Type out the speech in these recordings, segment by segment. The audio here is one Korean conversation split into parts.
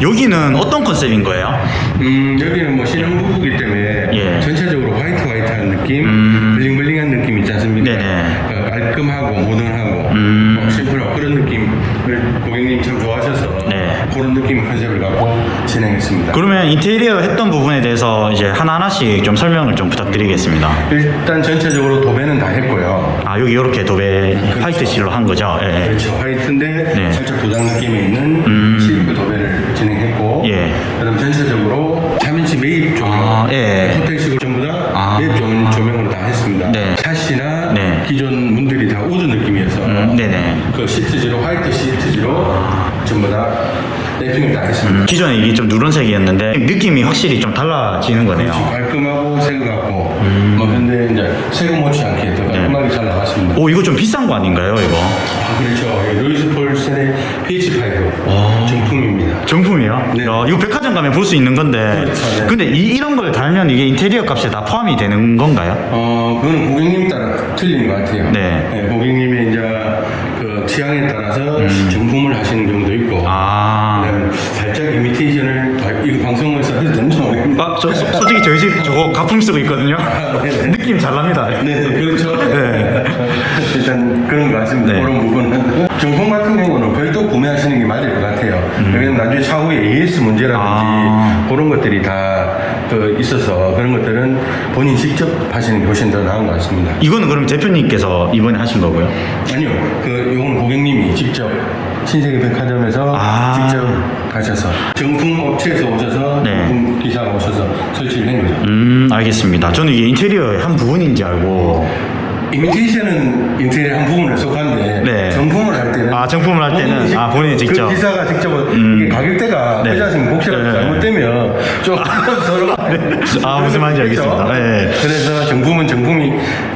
여기는 어떤 컨셉인 거예요? 음, 여기는 뭐 신혼부부기 때문에 예. 전체적으로 화이트 화이트한 느낌, 음. 블링블링한 느낌 있지 않습니까? 네네. 어, 깔끔하고 모던하고 음. 뭐 심플하고 그런 느낌을 고객님 참 좋아하셔서 네. 그런 느낌 컨셉을 갖고 진행했습니다. 그러면 인테리어 했던 부분에 대해서 이제 하나하나씩 좀 설명을 좀 부탁드리겠습니다. 일단 전체적으로 도배는 다 했고요. 아 여기 이렇게 도배 화이트 실로 한 거죠? 예. 예. 그렇죠. 화이트인데 네. 살짝 도장 느낌이 있는 음. 예. 그다음 전체적으로 3인치 매입 조명 아, 예. 호텔식으로 전부 다 아. 매입 조명, 조명으로 다 했습니다. 네. 샤시나 네. 기존 문들이 다 우드 느낌이어서 음, 네네. 그 시트지로 화이트 시트지로 전부 다 랩핑을 다 했습니다. 기존에 이게 좀 누런색이었는데 느낌이 확실히 좀 달라지는 거네요. 그렇죠. 깔끔하고 새거 같고 뭐 근데 이제 새거 못지 않게 더 깔끔하게 잘 나왔습니다. 오 이거 좀 비싼 거 아닌가요 이거? 아, 그렇죠. 예, 루이스 폴슨의 PH 파이브 정품입니다. 정품이요? 네. 야, 이거 백화점 가면 볼 수 있는 건데. 그렇죠, 네. 근데 이, 이런 걸 달면 이게 인테리어 값에 다 포함이 되는 건가요? 어, 그거는 고객님 따라 틀린 것 같아요. 네. 고객님의 이제 그 취향에 따라서 정품을 하시는 경우도 있고, 음. 아. 그다음에 살짝 이미테이션을 아, 이거 방송에서 해도 되는지 모르겠는데. 아, 저, 소- 솔직히 저희 집 저거 가품 쓰고 있거든요. 네네. 느낌 잘 납니다. 네, 그렇죠. 네. 일단 그런 것 같습니다. 네. 그런 부분은. 정품 같은 경우는 별도 구매하시는 게 맞을 것 같아요. 왜냐면 나중에 차후에 AS 문제라든지 음. 아. 그런 것들이 다 그 있어서 그런 것들은 본인 직접 하시는 게 훨씬 더 나은 것 같습니다. 이거는 그럼 대표님께서 이번에 하신 거고요? 아니요, 그 요건 고객님이 직접 신세계 백화점에서 아. 직접 가셔서 정품 업체에서 오셔서 네. 정품 기사가 오셔서 설치를 한 거죠. 음, 알겠습니다. 저는 이게 인테리어의 한 부분인지 알고. 이미테이션은 인테리어 한 부분에 속한데 네. 정품을 할 때는 아, 정품을 할 때는, 본인이 직- 아, 본인이 직접. 그 기사가 직접 음. 이게 가격대가 네. 않습니까? 혹시라도 네. 잘못되면 좀 서로 아, 무슨 말인지 알겠습니다. 그렇죠? 네. 그래서 정품은 정품이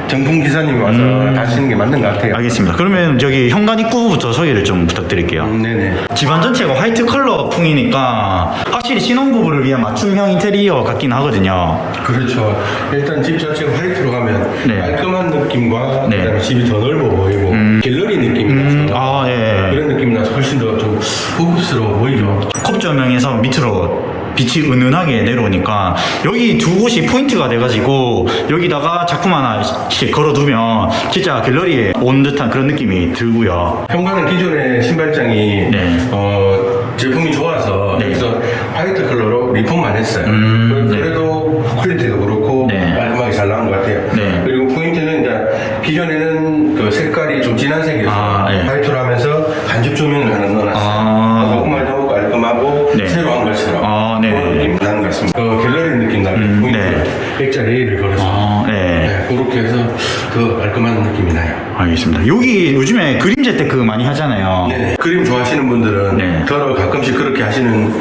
정품 기사님이 와서 음. 하시는 게 맞는 것 같아요. 알겠습니다. 그러면 저기 현관 입구부터 소개를 좀 부탁드릴게요. 음, 네네. 집안 전체가 화이트 컬러 풍이니까 확실히 신혼부부를 위한 맞춤형 인테리어 같긴 하거든요. 그렇죠. 일단 집 자체가 화이트로 가면 네. 깔끔한 느낌 과 네. 그다음에 집이 더 넓어 보이고 갤러리 느낌이 음, 나서 아, 예. 그런 느낌이 나서 훨씬 더 좀 고급스러워 보이죠. 컵 조명에서 밑으로 빛이 은은하게 내려오니까 여기 두 곳이 포인트가 돼가지고 여기다가 작품 하나씩 걸어두면 진짜 갤러리에 온 듯한 그런 느낌이 들고요. 현관은 기존의 신발장이 네. 어, 제품이 좋아서 네. 그래서 화이트 컬러로 리폼만 했어요. 음, 그래- 그래도 퀄리티도 갤러리 느낌 나는 음, 포인트 네. 액자 레일을 걸어서 아, 네. 네, 그렇게 해서 더 깔끔한 느낌이 나요. 알겠습니다. 여기 요즘에 그림 재테크 많이 하잖아요. 네. 그림 좋아하시는 분들은 네. 더러 가끔씩 그렇게 하시는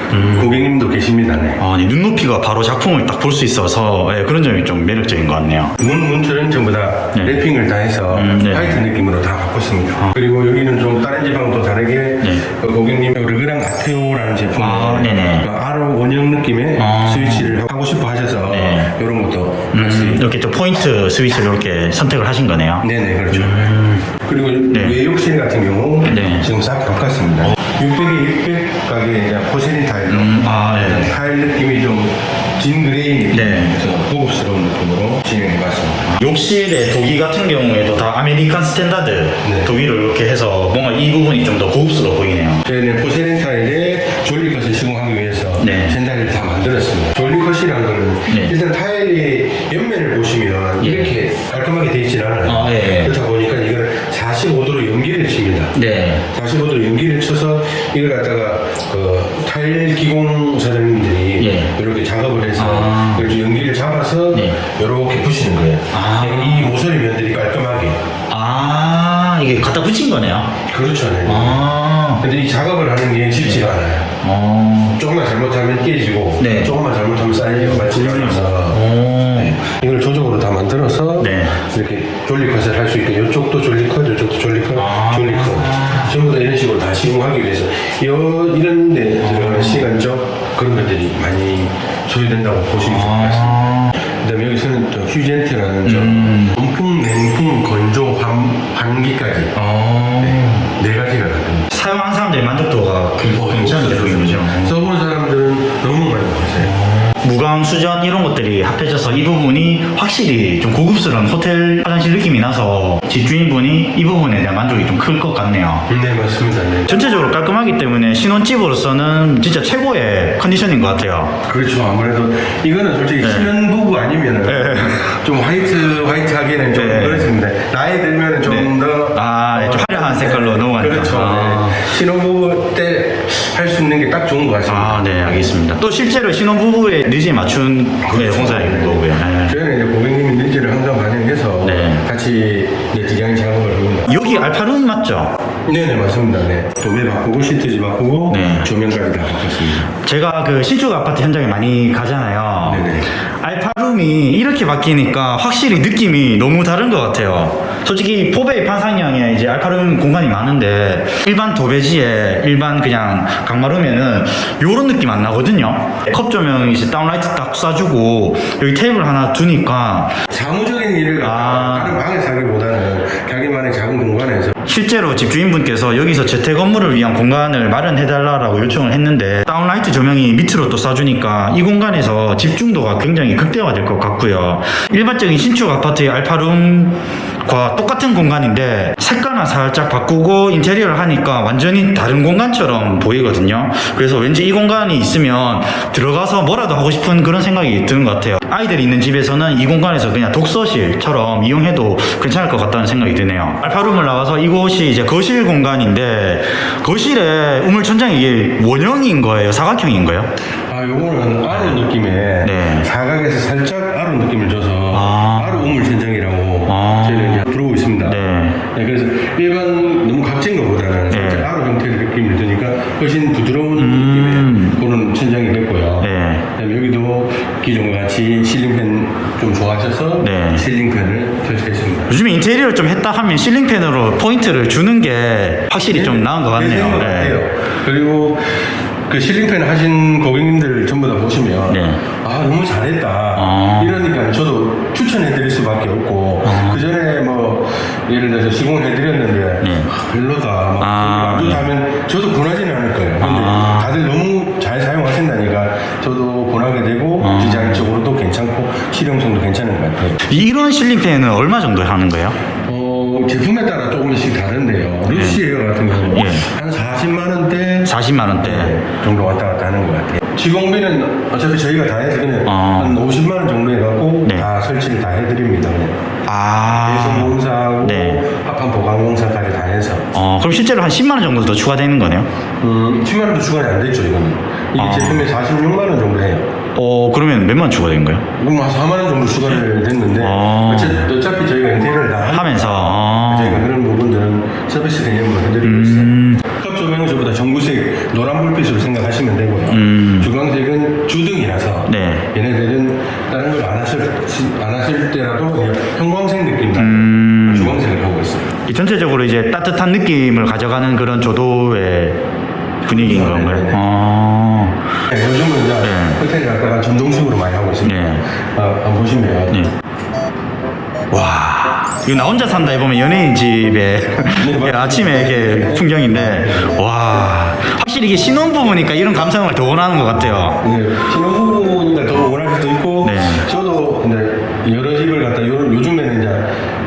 고객님도 계십니다. 네. 아, 네, 눈높이가 바로 작품을 딱 볼 수 있어서 예, 그런 점이 좀 매력적인 것 같네요. 문, 문틀은 전부 다 네. 랩핑을 다 해서 음, 네. 화이트 느낌으로 다 바꿨습니다. 그리고 여기는 좀 다른 또 다르게 네. 그 고객님 르그랑 아테오라는 제품 아, 네네. 아로 원형 느낌의 아. 스위치를 하고 싶어 하셔서 네. 이런 것도 음, 같이 이렇게 또 포인트 스위치를 이렇게 선택을 하신 거네요. 네네 그렇죠. 그리고 네. 외욕실 같은 경우 네. 지금 싹 바꿨습니다. 600에 600 가게 이제 포세린 타일로 음, 아, 예. 타일 느낌이 좀 진 그레이 느낌 네. 그래서 고급스러운 느낌으로 진행해봤습니다. 욕실의 도기 같은 경우에도 다 아메리칸 스탠다드 네. 도기를 이렇게 해서 뭔가 이 부분이 좀 더 고급스러워 보이네요. 저희는 포세린 타일에 졸리컷을 시공하기 위해서 네. 젠다리를 다 만들었습니다. 졸리컷이라는 거는 네. 일단 타일의 옆면을 보시면 예. 이렇게 깔끔하게 되어 있진 않아요. 아, 예, 예. 그렇다 보니까 이걸 45도로 연기를 칩니다. 네. 45도 연기를 쳐서 이걸 갖다가 그 타일 기공 사장님들이 예. 이렇게 작업을 해서 아. 연기를 잡아서 네. 이렇게 부시는 거예요. 아. 이 모서리 면들이 깔끔하게. 아, 이게 갖다 붙인 거네요. 그렇죠. 네. 아, 근데 이 작업을 하는 게 쉽지가 않아요. 어, 조금만 잘못하면 깨지고 네. 조금만 잘못하면 맞지 않아서 어, 이걸 조적으로 다 만들어서 네. 이렇게 졸리컷을 할 수 있게 이쪽도 졸리컷, 이쪽도 졸리컷, 아. 졸리컷 전부 다 이런 식으로 다 시공하기 위해서 여, 이런 데 들어가는 시간적 그런 것들이 많이 소요된다고 보시면 될 것 같습니다. 아, 그다음에 여기서는 또 휴젠트라는 음. 좀 온풍, 냉풍, 건조, 환, 환기까지 어. 네 가지가 나옵니다. 사용한 사람들의 만족도가 그- 괜찮은 제품인 거죠. 써본 사람 사람들은 너무 많이 먹었어요. 무광, 수전 이런 것들이 합해져서 이 부분이 확실히 좀 고급스러운 호텔 화장실 느낌이 나서 집주인분이 이 부분에 대한 만족이 좀 클 것 같네요. 네, 맞습니다. 네. 전체적으로 깔끔하기 때문에 신혼집으로서는 진짜 최고의 컨디션인 것 같아요. 그렇죠. 아무래도 이거는 솔직히 신혼 부부 아니면은 네. 좀 화이트 화이트 하기에는 좀 네. 그렇습니다. 나이 들면은 좀더 딱 좋은 것 같습니다. 아, 네, 알겠습니다. 또 실제로 신혼부부의 니즈에 맞춘 네, 공사인 거고요. 네. 저희는 이제 고객님의 니즈를 항상 반영해서 네. 같이 이제 디자인 작업을 합니다. 여기 알파룸 맞죠? 네네 맞습니다. 네. 도배 바꾸고 시트지 바꾸고 네. 조명까지 다 바꿨습니다. 제가 그 신축 아파트 현장에 많이 가잖아요. 네네. 알파룸이 이렇게 바뀌니까 확실히 느낌이 너무 다른 것 같아요. 솔직히 포베이 판상형에 이제 알파룸 공간이 많은데 일반 도배지에 일반 그냥 강마루면은 이런 느낌 안 나거든요. 컵 조명 이제 다운라이트 딱 쏴주고 여기 테이블 하나 두니까 사무적인 일을 아. 다른 방에서 하기보다는 자기만의 작은 공간에서 실제로 집주인분께서 여기서 재택 업무를 위한 공간을 마련해달라고 요청을 했는데 다운라이트 조명이 밑으로 또 쏴주니까 이 공간에서 집중도가 굉장히 극대화될 것 같고요. 일반적인 신축 아파트의 알파룸 과 똑같은 공간인데 색깔만 살짝 바꾸고 인테리어를 하니까 완전히 다른 공간처럼 보이거든요. 그래서 왠지 이 공간이 있으면 들어가서 뭐라도 하고 싶은 그런 생각이 드는 것 같아요. 아이들이 있는 집에서는 이 공간에서 그냥 독서실처럼 이용해도 괜찮을 것 같다는 생각이 드네요. 알파룸을 나가서 이곳이 이제 거실 공간인데 거실에 우물 천장이 이게 원형인 거예요? 사각형인 거예요? 아 요거는 아로 느낌의 네. 사각에서 살짝 아로 느낌을 줘서 아. 아로 우물 천장 네. 네, 그래서 일반 너무 값진 것보다는 네. 살짝 아로 형태의 느낌을 주니까 훨씬 부드러운 음. 느낌의 그런 천장이 됐고요. 네. 그다음에 여기도 기존과 같이 실링팬 좀 좋아하셔서 네. 실링팬을 설치했습니다. 요즘에 인테리어를 좀 했다 하면 실링팬으로 포인트를 주는 게 확실히 좀 나은 것 같네요. 것 같아요. 그리고 그 실링팬 하신 고객님들 전부 다 보시면 네. 아 너무 잘했다 아. 이러니까 저도 추천해드릴 수밖에 없고 그 전에 뭐 예를 들어서 시공해드렸는데 네. 아, 별로다 막 아, 안 네. 좋다면 저도 권하지는 않을 거예요. 근데 아. 다들 너무 잘 사용하신다니까 저도 권하게 되고 아. 디자인적으로도 괜찮고 실용성도 괜찮은 것 같아요. 이런 실링팬은 얼마 정도 하는 거예요? 어, 제품에 따라 조금씩 다른데요. 루시 에어 같은 경우는 예. 한 40만 원대 40만 원대. 정도 왔다 갔다 하는 것 같아요. 시공비는 어차피 저희가 다 해서 그냥 아. 한 50만 원 정도 해갖고 네. 다 설치를 다 해드립니다. 아. 배송 공사하고 네. 합판 보강 공사까지 다 해서 어, 그럼 실제로 한 10만 원 정도 더 추가되는 거네요? 음, 10만 원도 추가는 안 됐죠 이거는. 이게 아. 제품에 46만 원 정도 해요. 어, 그러면 몇만 원 추가된 거예요? 그럼 한 4만 원 정도 추가를 됐는데 아. 어차피, 어차피 저희가 인테리어를 다 하면서, 아. 저희가 그런 부분들은 서비스 개념으로 해드리고 있어요. 느낌을 가져가는 그런 조도의 분위기인 그렇죠. 건가요? 네, 네. 어. 네, 요즘은 이제 네. 호텔 갔다가 전동식으로 많이 하고 있습니다. 네. 아, 한번 보시면 네. 와. 이거 나 혼자 산다 해보면 연예인 집에 맞습니다. 아침에 이렇게 풍경인데, 와. 확실히 이게 신혼부부니까 이런 감성을 더 원하는 것 같아요. 네, 신혼부부니까 더 원할 수도 있고 네. 저도 이제 여러 집을 갖다 요, 요즘에는 이제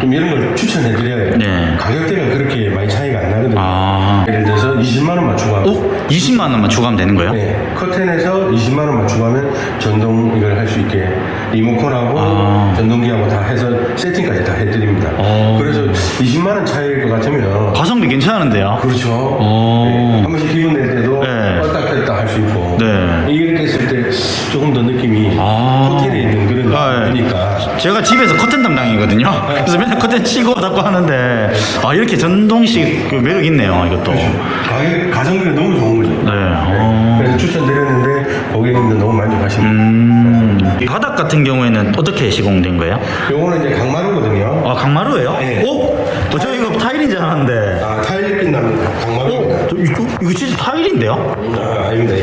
좀 이런 걸 추천해 드려요. 네. 가격대가 그렇게 많이 차이가 안 나거든요. 아. 예를 들어서 20만 원만 추가하면 어? 20만 원만 추가하면 되는 거예요? 네, 커튼에서 20만 원만 추가하면 전동 이걸 할 수 있게 리모컨하고 아. 전동기하고 다 해서 세팅까지 다 해드립니다. 어. 그래서 20만 원 차이일 것 같으면 가성비 괜찮은데요? 그렇죠. 어. 네, 한 번씩 기분 낼 때도 네. 껐다 켰다 할 수 있고 네. 이렇게 했을 때 조금 더 느낌이 아. 호텔에 있는 그런 아, 예. 느낌이니까 제가 집에서 커튼 담당이거든요. 그래서 맨날 커튼 치고 닫고 하는데, 아, 이렇게 전동식 그 매력 있네요, 이것도. 가격 가성비가 너무 좋은 거죠. 네. 어. 그래서 추천드렸는데 고객님들 너무 만족하십니다. 음. 이 바닥 같은 경우에는 어떻게 시공된 거예요? 요거는 이제 강마루거든요. 아, 강마루예요? 네. 오? 어, 저 이거 타일인 줄 알았는데. 아 타일 빛납니다. 저 이거, 이거 진짜 타일인데요? 아, 아닙니다.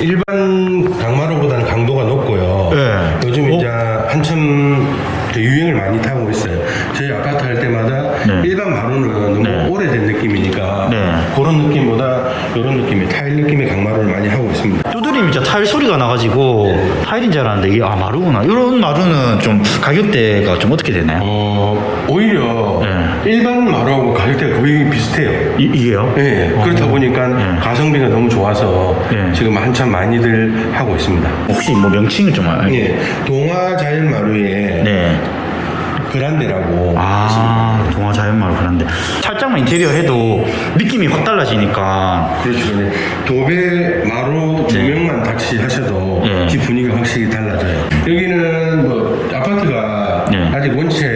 일반 강마루보다는 강도가 높고요. 네. 요즘 어? 이제 한참 그 유행을 많이 타고 있어요. 저희 아파트 할 때마다 네. 일반 마루는 너무 네. 오래된 느낌이니까 네. 그런 느낌보다 이런 느낌의 타일 느낌의 강마루를 많이 하고 있습니다. 소리는 진짜 타일 소리가 나가지고 타일인 줄 알았는데 이게 아 마루구나. 이런 마루는 좀 가격대가 좀 어떻게 되나요? 어, 오히려 네. 일반 마루하고 가격대가 거의 비슷해요. 이, 이게요? 네, 그렇다 보니까 네. 가성비가 너무 좋아서 네. 지금 한참 많이들 하고 있습니다. 혹시 뭐 명칭을 좀 알? 예, 동화 자연 마루에 네. 그란데라고 아, 동화 자연마을 그런데 살짝만 인테리어 해도 느낌이 확 달라지니까 그렇죠. 네. 도배 마루 조명만 같이 하셔도 네. 집 분위기가 확실히 달라져요. 여기는 뭐 아파트가 네. 아직 원체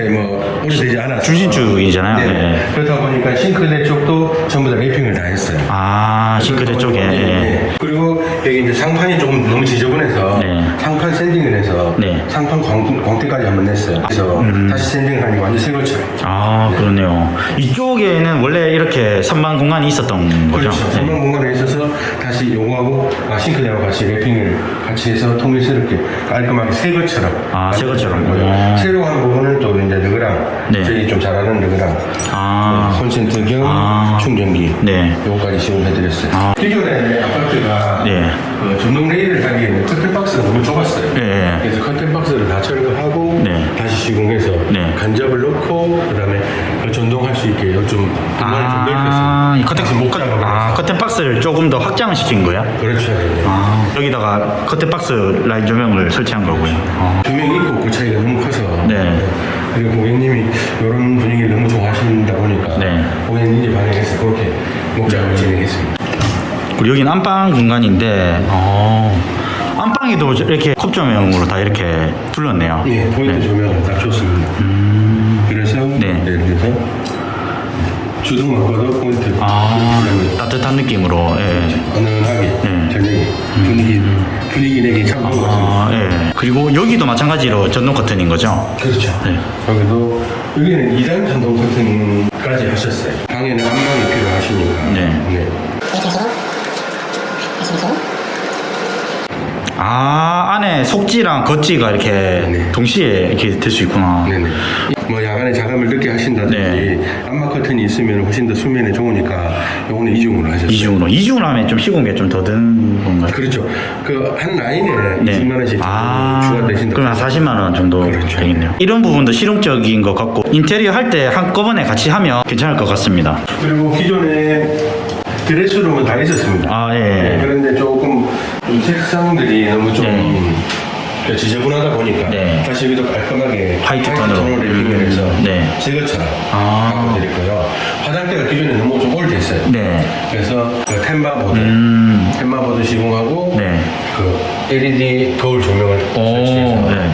되지 않아서 중신축이잖아요. 네. 네. 그렇다 보니까 싱크대 쪽도 전부 다 랩핑을 다 했어요. 아, 싱크대 쪽에. 네, 예. 네. 그리고 여기 이제 상판이 조금 너무 지저분해서 네. 상판 샌딩을 해서 네. 음. 상판 광, 광택까지 한번 냈어요. 그래서 다시 샌딩을 하니까 완전 새 것처럼. 아, 그러네요. 이쪽에는 원래 이렇게 선반 공간이 있었던 거죠? 그렇죠. 네. 선반 공간에 있어서 다시 요거하고 아, 싱크대하고 같이 랩핑을 같이 해서 통일스럽게 깔끔하게 새 것처럼. 아, 새 것처럼. 새로 한 부분은 또 이제 르그랑 네. 저희 좀 잘하는 르그랑 아, 콘센트 겸 아. 충전기 네. 요거까지 시공해드렸어요. 아. 기존에 아파트가 네. 그 전동 레일을 하기에는 커튼 박스가 너무 좁았어요. 네. 그래서 커튼 박스를 다 철거하고 네. 다시 시공해서 네. 간접을 넣고 그다음에 그 전동할 수 있게 좀 공간을 좀 넓혔어요. 아, 이 커튼, 못 아, 커튼 박스를 조금 더 확장을 시킨 거야? 그렇죠. 네. 아, 여기다가 커튼 박스 라인 조명을 설치한 거고요. 아, 조명이 있고 그 차이가 너무 커서 네. 그리고 고객님이 이런 분위기를 너무 좋아하신다 보니까 네. 고객님 이제 반영해서 그렇게 목작을 진행했습니다. 그리고 여기는 안방 공간인데, 어, 안방에도 이렇게 컵 조명으로 다 이렇게 둘렀네요. 예, 포인트 조명을 딱 줬습니다. 그래서 네. 네. 그래서 주둥 먹어도 포인트 아, 따뜻한 느낌으로, 예. 은은하게 네. 저녁에 분위기 분위기 내기 참 좋은 것 같습니다. 아, 예. 그리고 여기도 마찬가지로 전동 커튼인 거죠? 그렇죠. 네. 여기도 여기는 2단 전동 커튼까지 하셨어요. 방에는 안방이 필요하시니까. 네. 아, 안에 속지랑 겉지가 이렇게 네. 동시에 이렇게 될 수 있구나. 네네. 뭐 야간에 자감을 늦게 하신다든지 네. 안마 커튼이 있으면 훨씬 더 수면에 좋으니까 요거는 이중으로 하셨어요. 이중으로. 이중으로 하면 좀 시공이 좀더든 건가요? 그렇죠. 그 한 라인에 네. 20만 원씩 추가되신다. 그럼 한 40만 원 정도 그렇죠. 되겠네요. 이런 부분도 실용적인 것 같고 인테리어 할 때 한꺼번에 같이 하면 괜찮을 것 같습니다. 그리고 기존에 드레스룸은 다 있었습니다. 아, 예. 네, 그런데 조 금좀 색상들이 너무 좀 네. 지저분하다 보니까 네. 다시 여기도 깔끔하게 화이트 톤으로. 랩핑을 해서 음, 네. 새 것처럼 아. 바꿔드렸고요. 화장대가 기존에 너무 좀 오래됐어요. 네. 그래서 그 템바보드, 음. 템바보드 시공하고 네. 그 LED 거울 조명을 오, 설치해서 네.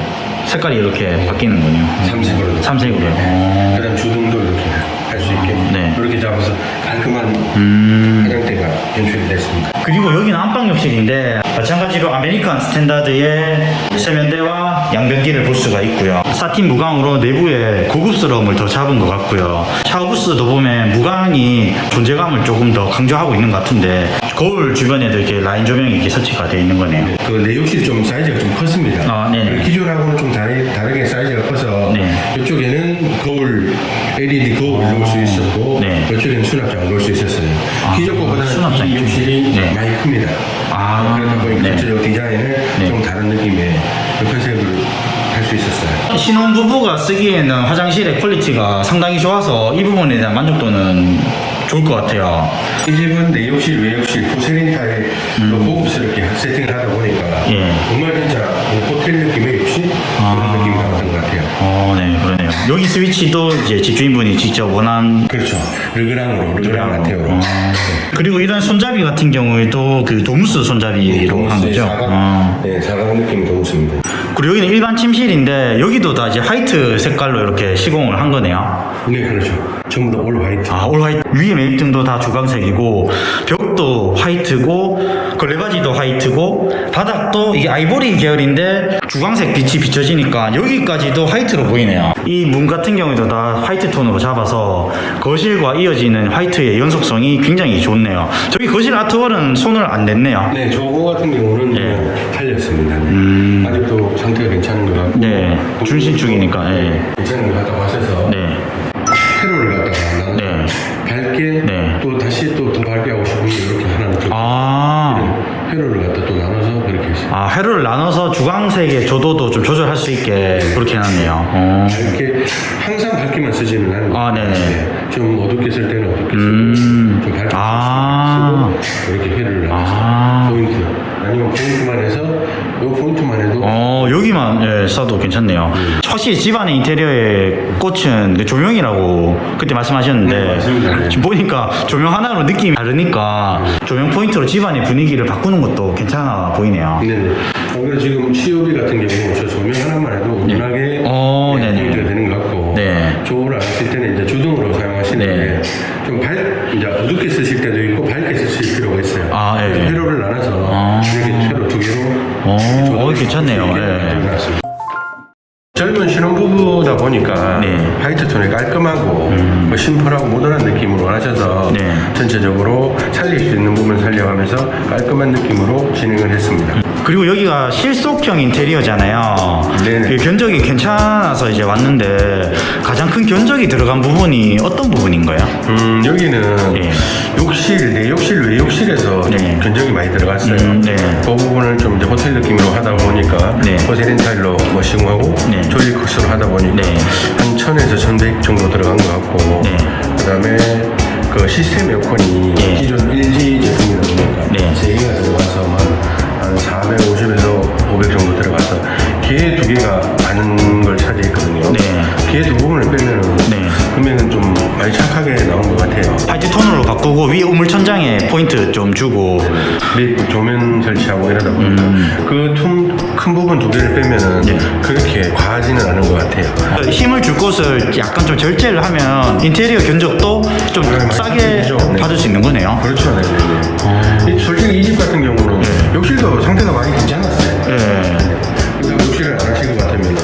색깔이 이렇게 바뀌는군요. 삼색으로. 삼색으로요. 오. 그다음 주등도 이렇게 할 수 있게 네. 이렇게 잡아서 깔끔한 음. 화장대가 연출이 됐습니다. 그리고 여기는 안방욕실인데 마찬가지로 아메리칸 스탠다드의 세면대와 양변기를 볼 수가 있고요. 사틴 무광으로 내부에 고급스러움을 더 잡은 것 같고요. 샤워부스도 보면 무광이 존재감을 조금 더 강조하고 있는 것 같은데 거울 주변에도 이렇게 라인 조명이 이렇게 설치가 되어 있는 거네요. 그 내욕실이 좀 사이즈가 좀 컸습니다. 아, 네네. 기존하고는 좀 다르게, 다르게 사이즈가 커서 네. 이쪽에는 거울 LED 거울을 넣을 수 있었고 네. 이쪽에는 수납장을 넣을 수 있었어요. 아, 기존 거보다는 수납장이 이 욕실이 네. 많이 큽니다. 아, 그러다 보니까 네. 전체적 디자인을 네. 좀 다른 느낌의 그 컨셉을 할수 있었어요. 신혼부부가 쓰기에는 화장실의 퀄리티가 상당히 좋아서 이 부분에 대한 만족도는 좋을 것 같아요. 이 집은 내욕실, 외욕실, 포세린 타입 또 고급스럽게 세팅을 하다 보니까 음. 예. 정말 진짜 호텔 느낌의 욕실 아. 그런 느낌이 나왔던 것 같아요. 어, 네, 그러네요. 여기 스위치도 이제 집주인분이 직접 원한 그렇죠. 르그랑으로, 르그랑 라테오로. 어. 그리고 이런 손잡이 같은 경우에도 그 도무스 손잡이로 한 거죠. 사각, 어. 네, 사각 느낌의 도무스입니다. 그리고 여기는 일반 침실인데 여기도 다 이제 화이트 색깔로 이렇게 시공을 한 거네요. 네, 그렇죠. 전부 다 올 화이트. 아, 올 화이트. 위에 매입등도 다 주광색이고 벽도 화이트고 걸레바지도 화이트고 바닥도 이게 아이보리 계열인데 주광색 빛이 비춰지니까 여기까지도 화이트로 보이네요. 이 문 같은 경우에도 다 화이트 톤으로 잡아서 거실과 이어지는 화이트의 연속성이 굉장히 좋네요. 저기 거실 아트월은 손을 안 냈네요. 네, 저거 같은 경우는 예. 뭐 살렸습니다. 네. 음. 아직 도 상태가 괜찮은 것 같고. 네, 준신축이니까, 예. 괜찮은 것 같다고 하셔서 네. 회로를 갖다가 나는 네. 밝게 네. 또 다시 또 더 밝게 하고 싶으면 이렇게 하나는 또 아, 회로를 갖다 또 나눠서 회로를 나눠서 주광색의 조도도 좀 조절할 수 있게 그렇게 해놨네요. 어. 이렇게 항상 밝기만 쓰지는 않는 아, 네네. 좀 어둡게 쓸 때는 어둡게 쓰고 음. 좀 밝게 아. 쓰고 이렇게 회를 나눠서 아. 포인트 아니면 포인트만 해서 이 포인트만 해도 어, 여기만 예, 써도 괜찮네요. 확실히 집안의 인테리어의 꽃은 그 조명이라고 그때 말씀하셨는데 네, 맞습니다. 네. 지금 보니까 조명 하나로 느낌이 다르니까 조명 포인트로 집안의 분위기를 바꾸는 것도 괜찮아 보이네요. 네네. 어, 그래서 지금 COB 같은 경우 저 조명 하나만 해도 은은하게 어, 네네. 포인트가 되는 것 같고 네. 조를 안 쓸 때는 이제 주동으로 사용하시는데 네. 좀 밝, 이제 어둡게 쓰실 때도 있고 밝게 쓰실 필요가 있어요. 아, 예, 예. 회로를 나눠서 어, 조절을 어, 괜찮네요. 해놨습니다. 젊은 신혼부부다 보니까 네. 음. 화이트 톤이 깔끔하고 뭐 심플하고 모던한 느낌으로 하셔서 네. 전체적으로 살릴 수 있는 부분 살려가면서 깔끔한 느낌으로 진행을 했습니다. 그리고 여기가 실속형 인테리어잖아요. 네네. 그 견적이 괜찮아서 이제 왔는데 가장 큰 견적이 들어간 부분이 어떤 부분인가요? 음, 여기는 네. 욕실, 내 욕실, 외욕실에서 좀 네. 견적이 많이 들어갔어요. 음, 네. 그 부분을 좀 이제 호텔 느낌으로 하다 보니까 네. 호텔 인 타일로 뭐 시공하고 네. 코스로 하다 보니까 네. 한 1000에서 1100 정도 들어간 것 같고 네. 그 다음에 그 시스템 에어컨이 네. 기존 LG 제품이다 보니까 네. 세 개가 들어가서 한, 한 450에서 500 정도 들어가서 개두 개가 많은 걸 차지했거든요. 네. 개두 부분을 빼면은 많이 착하게 나온 것 같아요. 화이트 톤으로 바꾸고 위 우물 천장에 포인트 좀 주고 및 조면 설치하고 이러다 보니까 그큰 부분 두 개를 빼면은 네. 그렇게 과하지는 않은 것 같아요. 힘을 줄 곳을 약간 좀 절제를 하면 인테리어 견적도 좀 네, 싸게 맞죠. 네. 받을 수 있는 거네요. 그렇죠, 네. 네. 이- 솔직히 이 집 같은 경우는 욕실도 상태가 많이 괜찮았어요. 네. 그래서 욕실을 안 하실 것 같으면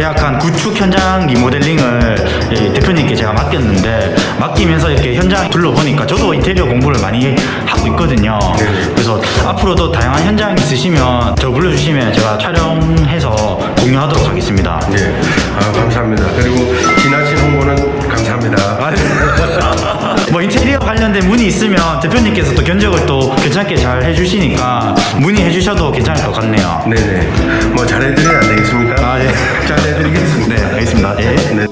계약한 구축 현장 리모델링을 이 대표님께 제가 맡겼는데 맡기면서 이렇게 현장 둘러보니까 저도 인테리어 공부를 많이 하고 있거든요. 네네. 그래서 앞으로도 다양한 현장 있으시면 저 불러주시면 제가 촬영해서 공유하도록 하겠습니다. 네. 아, 감사합니다. 그리고 지나친 홍보는 감사합니다. 뭐 인테리어 관련된 문의 있으면 대표님께서 또 견적을 또 괜찮게 잘 해주시니까 문의해 주셔도 괜찮을 것 같네요. 네네. 뭐 잘해드려야 안 되겠습니까? 아, 네. 잘해드리겠습니다. 네, 알겠습니다. 예. 네.